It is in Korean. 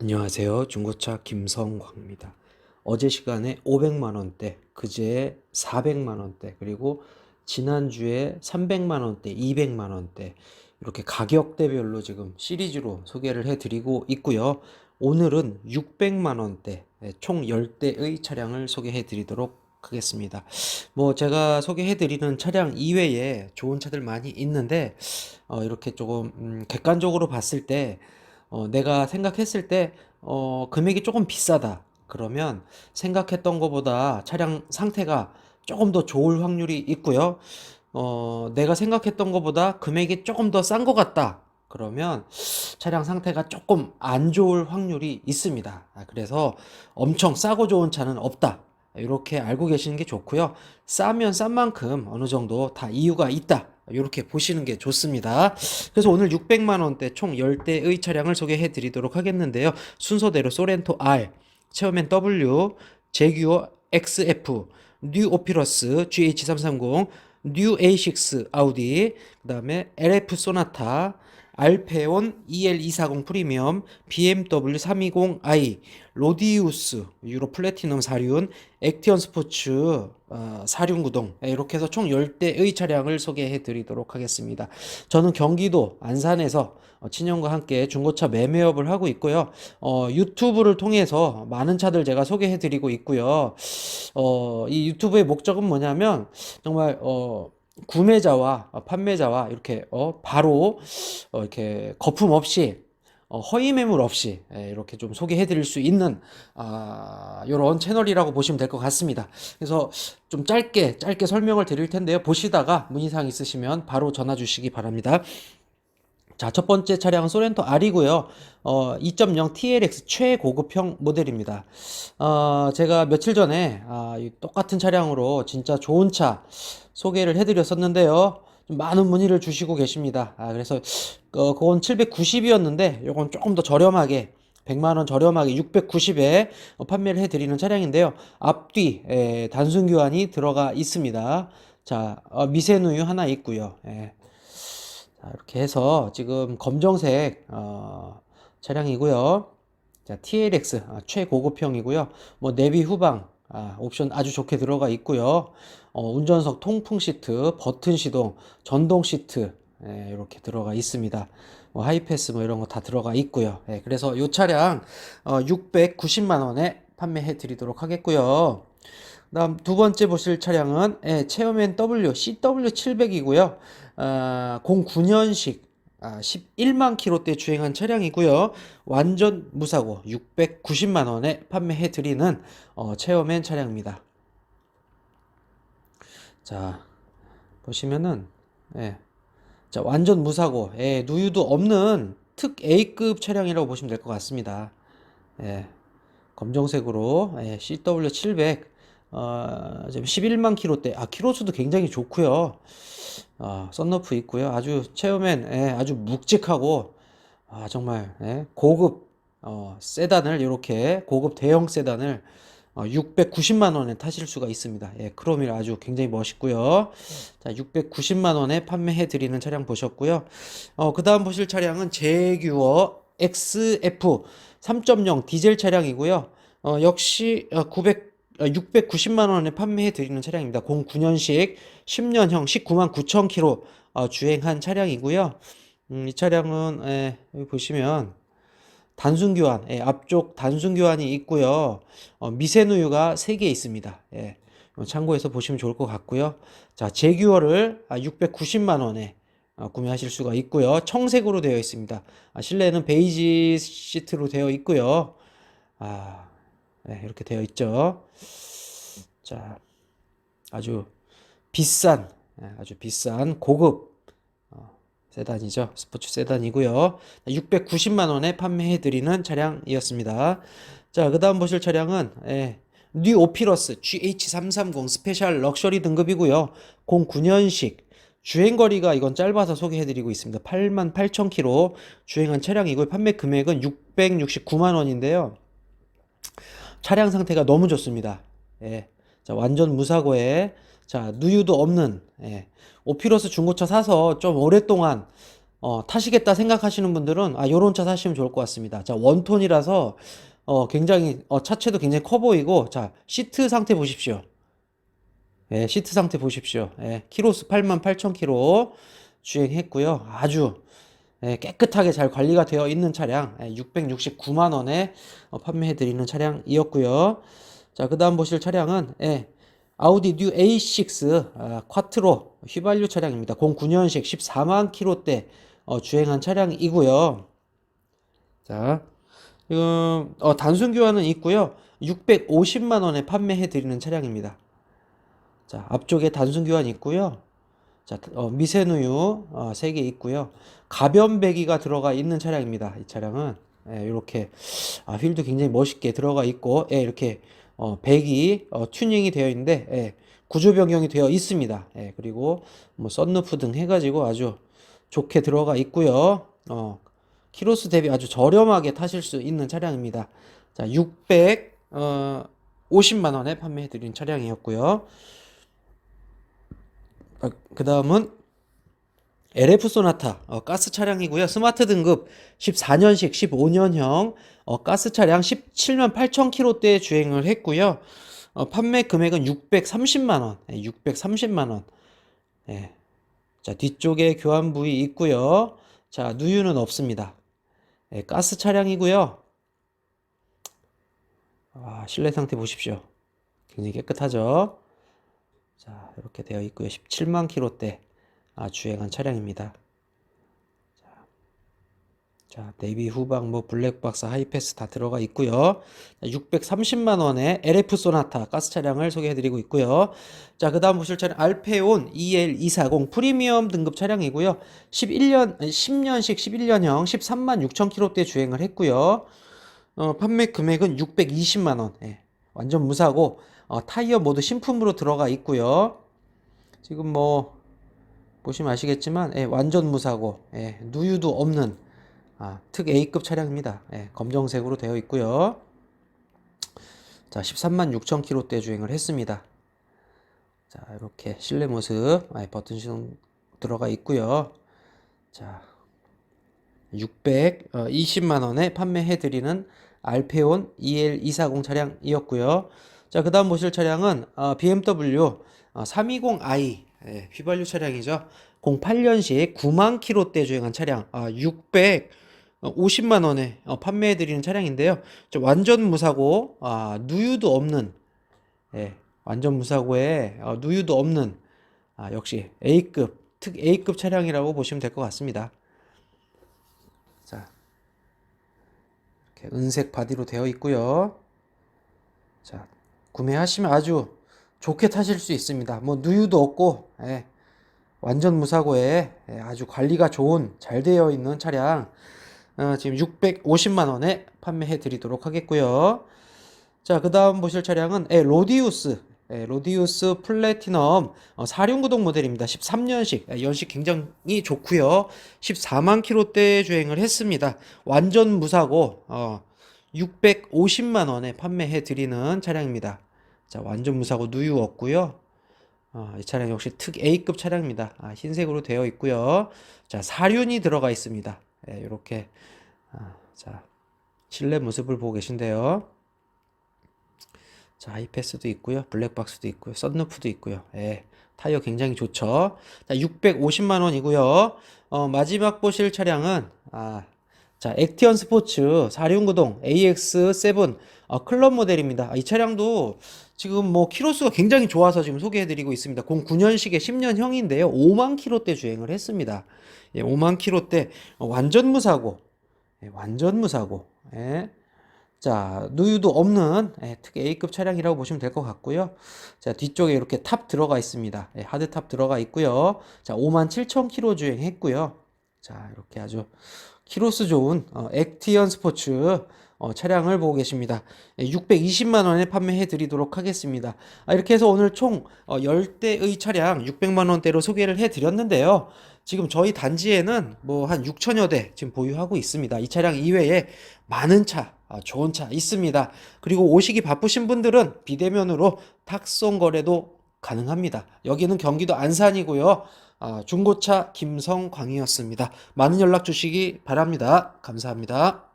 안녕하세요. 중고차 김성광입니다. 어제 시간에 500만 원대, 그제 400만 원대, 그리고 지난주에 300만 원대, 200만 원대 이렇게 가격대별로 지금 시리즈로 소개를 해 드리고 있고요. 오늘은 600만 원대 네, 총 10대의 차량을 소개해 드리도록 하겠습니다. 뭐 제가 소개해 드리는 차량 이외에 좋은 차들 많이 있는데 어, 이렇게 조금 음, 객관적으로 봤을 때 어, 내가 생각했을 때, 어, 금액이 조금 비싸다. 그러면 생각했던 것보다 차량 상태가 조금 더 좋을 확률이 있고요. 어, 내가 생각했던 것보다 금액이 조금 더 싼 것 같다. 그러면 차량 상태가 조금 안 좋을 확률이 있습니다. 아, 그래서 엄청 싸고 좋은 차는 없다. 이렇게 알고 계시는 게 좋고요. 싸면 싼 만큼 어느 정도 다 이유가 있다. 이렇게 보시는 게 좋습니다. 그래서 오늘 600만 원대 총 10대의 차량을 소개해 드리도록 하겠는데요. 순서대로 소렌토 R, 체어맨 W, 제규어 XF, 뉴 오피러스 GH330, 뉴 A6 아우디, 그다음에 LF 소나타, 알페온 EL240 프리미엄, BMW 320i, 로디우스, 유로 플래티넘 4륜, 액티언 스포츠 어, 4륜 구동 예, 이렇게 해서 총 10대의 차량을 소개해 드리도록 하겠습니다. 저는 경기도 안산에서 어, 친형과 함께 중고차 매매업을 하고 있고요. 어, 유튜브를 통해서 많은 차들 제가 소개해 드리고 있고요. 어, 이 유튜브의 목적은 뭐냐면 정말 어, 구매자와 판매자와 이렇게 어, 바로 어, 이렇게 거품 없이 어, 허위 매물 없이 예, 이렇게 좀 소개해 드릴 수 있는 아, 이런 채널이라고 보시면 될 것 같습니다. 그래서 좀 짧게 짧게 설명을 드릴 텐데요. 보시다가 문의사항 있으시면 바로 전화 주시기 바랍니다. 자, 첫 번째 차량은 소렌토 R이고요. 어, 2.0 TLX 최고급형 모델입니다. 어, 제가 며칠 전에 아, 이 똑같은 차량으로 진짜 좋은 차 소개를 해드렸었는데요. 좀 많은 문의를 주시고 계십니다. 아, 그래서 어, 그건 790이었는데 요건 조금 더 저렴하게 100만 원 저렴하게 690에 판매를 해드리는 차량인데요. 앞뒤 에, 단순 교환이 들어가 있습니다. 자, 어, 미세누유 하나 있고요. 예. 자, 이렇게 해서 지금 검정색 어, 차량이고요. 자, TLX 아, 최고급형이고요. 뭐 내비 후방 아, 옵션 아주 좋게 들어가 있고요. 어, 운전석 통풍 시트, 버튼 시동, 전동 시트 예, 이렇게 들어가 있습니다. 뭐 하이패스 뭐 이런 거 다 들어가 있고요. 예, 그래서 이 차량 어, 690만 원에 판매해 드리도록 하겠고요. 다음 두 번째 보실 차량은 예, 체어맨 W CW700이고요. 아, 09년식 아, 11만 킬로대 주행한 차량이고요. 완전 무사고 690만 원에 판매해 드리는 어, 체어맨 차량입니다. 자, 보시면은 예. 자, 완전 무사고 예, 누유도 없는 특 A급 차량이라고 보시면 될 것 같습니다. 예. 검정색으로 예, CW700 어, 지금 11만 킬로대 아 킬로수도 굉장히 좋고요. 어, 썬루프 있고요. 아주 체어맨 예, 아주 묵직하고 아 정말 예, 고급 어, 세단을 이렇게 고급 대형 세단을 어, 690만 원에 타실 수가 있습니다. 예, 크롬이 아주 굉장히 멋있고요. 자, 690만 원에 판매해 드리는 차량 보셨고요. 어, 그다음 보실 차량은 제규어 XF 3.0 디젤 차량이고요. 어, 역시 어, 900 690만 원에 판매해 드리는 차량입니다. 09년식 10년형 19만 9천 킬로 어, 주행한 차량이고요. 음, 이 차량은 예, 여기 보시면 단순 교환, 예, 앞쪽 단순 교환이 있고요. 어, 미세누유가 3개 있습니다. 예, 어, 참고해서 보시면 좋을 것 같고요. 자, 제규어를 아, 690만 원에 어, 구매하실 수가 있고요. 청색으로 되어 있습니다. 아, 실내는 베이지 시트로 되어 있고요. 아, 네, 이렇게 되어 있죠. 자, 아주 비싼, 예, 아주 비싼 고급 어, 세단이죠. 스포츠 세단이고요. 690만 원에 판매해 드리는 차량이었습니다. 자, 그다음 보실 차량은 예, 뉴 오피러스 GH330 스페셜 럭셔리 등급이고요. 09년식 주행 거리가 이건 짧아서 소개해 드리고 있습니다. 8만 8천 킬로 주행한 차량이고요. 판매 금액은 669만 원인데요. 차량 상태가 너무 좋습니다. 예. 자, 완전 무사고에 자, 누유도 없는 예. 오피러스 중고차 사서 좀 오랫동안 어, 타시겠다 생각하시는 분들은 아, 요런 차 사시면 좋을 것 같습니다. 자, 원톤이라서 어, 굉장히 어, 차체도 굉장히 커 보이고 자, 시트 상태 보십시오. 예, 시트 상태 보십시오. 예, 키로수 88,000km 주행했고요. 아주 예, 깨끗하게 잘 관리가 되어 있는 차량 예, 669만 원에 어, 판매해 드리는 차량이었고요. 자, 그다음 보실 차량은 예, 아우디 뉴 A6 아, 쿼트로 휘발유 차량입니다. 09년식 14만 킬로대 어, 주행한 차량이고요. 자, 지금 어, 단순 교환은 있고요. 650만 원에 판매해 드리는 차량입니다. 자, 앞쪽에 단순 교환 있고요. 자, 어, 미세누유 어, 3개 있고요. 가변 배기가 들어가 있는 차량입니다. 이 차량은 예, 이렇게 아, 휠도 굉장히 멋있게 들어가 있고 예, 이렇게 어, 배기 어, 튜닝이 되어 있는데 예, 구조 변경이 되어 있습니다. 예, 그리고 뭐 썬루프 등 해가지고 아주 좋게 들어가 있고요. 어, 키로수 대비 아주 저렴하게 타실 수 있는 차량입니다. 자, 600 어, 50만 원에 판매해 드린 차량이었고요. 그 다음은 LF 소나타 어, 가스 차량이고요. 스마트 등급 14년식 15년형 어, 가스 차량 17만 8천 킬로대 주행을 했고요. 어, 판매 금액은 630만 원, 예, 630만 원. 예. 자 뒤쪽에 교환 부위 있고요. 자 누유는 없습니다. 예, 가스 차량이고요. 아, 실내 상태 보십시오. 굉장히 깨끗하죠. 자, 이렇게 되어 있고요. 17만 킬로대 아, 주행한 차량입니다. 자, 자, 네이비 후방 뭐 블랙박스 하이패스 다 들어가 있고요. 630만 원의 LF 소나타 가스 차량을 소개해 드리고 있고요. 자, 그다음 보실 차량 알페온 EL240 프리미엄 등급 차량이고요. 11년 10년식 11년형 13만 6천 킬로대 주행을 했고요. 어, 판매 금액은 620만 원. 예, 완전 무사고 어, 타이어 모두 신품으로 들어가 있고요. 지금 뭐 보시면 아시겠지만 예, 완전 무사고 예, 누유도 없는 아, 특 A급 차량입니다. 예, 검정색으로 되어 있고요. 자, 13만 6천 킬로대 주행을 했습니다. 자, 이렇게 실내 모습 아, 버튼 시동 들어가 있고요. 자, 620만 원에 판매해 드리는 알페온 EL240 차량이었고요. 자, 그 다음 보실 차량은 어, BMW 어, 320i 예, 휘발유 차량이죠. 08년식 9만 킬로대 주행한 차량 아, 650만 원에 어, 판매해 드리는 차량인데요. 저 완전 무사고 아, 누유도 없는 예, 완전 무사고에 어, 누유도 없는 아, 역시 A급 특 A급 차량이라고 보시면 될 것 같습니다. 자, 이렇게 은색 바디로 되어 있고요. 자, 구매하시면 아주 좋게 타실 수 있습니다. 뭐 누유도 없고 예, 완전 무사고에 예, 아주 관리가 좋은 잘 되어 있는 차량 어, 지금 650만 원에 판매해 드리도록 하겠고요. 자, 그 다음 보실 차량은 예, 로디우스 예, 로디우스 플래티넘 어, 4륜구동 모델입니다. 13년식 예, 연식 굉장히 좋고요. 14만 킬로대 주행을 했습니다. 완전 무사고 어, 650만 원에 판매해 드리는 차량입니다. 자, 완전 무사고 누유 없고요. 어, 이 차량 역시 특 A급 차량입니다. 아, 흰색으로 되어 있고요. 자, 사륜이 들어가 있습니다. 예, 이렇게 아, 자 실내 모습을 보고 계신데요. 자, 하이패스도 있고요. 블랙박스도 있고요. 썬루프도 있고요. 예, 타이어 굉장히 좋죠. 자, 650만 원이고요. 어, 마지막 보실 차량은 아, 자, 액티언 스포츠 4륜구동 AX7 어, 클럽 모델입니다. 아, 이 차량도 지금 뭐 키로수가 굉장히 좋아서 지금 소개해드리고 있습니다. 09년식의 10년형인데요. 5만 킬로대 주행을 했습니다. 예, 5만 킬로대 어, 완전 무사고, 예, 완전 무사고. 예. 자, 누유도 없는 예, 특 A급 차량이라고 보시면 될 것 같고요. 자, 뒤쪽에 이렇게 탑 들어가 있습니다. 예, 하드탑 들어가 있고요. 자, 5만 7천 킬로 주행했고요. 자, 이렇게 아주 키로수 좋은 어, 액티언 스포츠 어, 차량을 보고 계십니다. 620만 원에 판매해 드리도록 하겠습니다. 아, 이렇게 해서 오늘 총 어, 10대의 차량 600만 원대로 소개를 해 드렸는데요. 지금 저희 단지에는 뭐 한 6천여 대 지금 보유하고 있습니다. 이 차량 이외에 많은 차, 아, 좋은 차 있습니다. 그리고 오시기 바쁘신 분들은 비대면으로 탁송 거래도 가능합니다. 여기는 경기도 안산이고요. 아, 중고차 김성광이었습니다. 많은 연락 주시기 바랍니다. 감사합니다.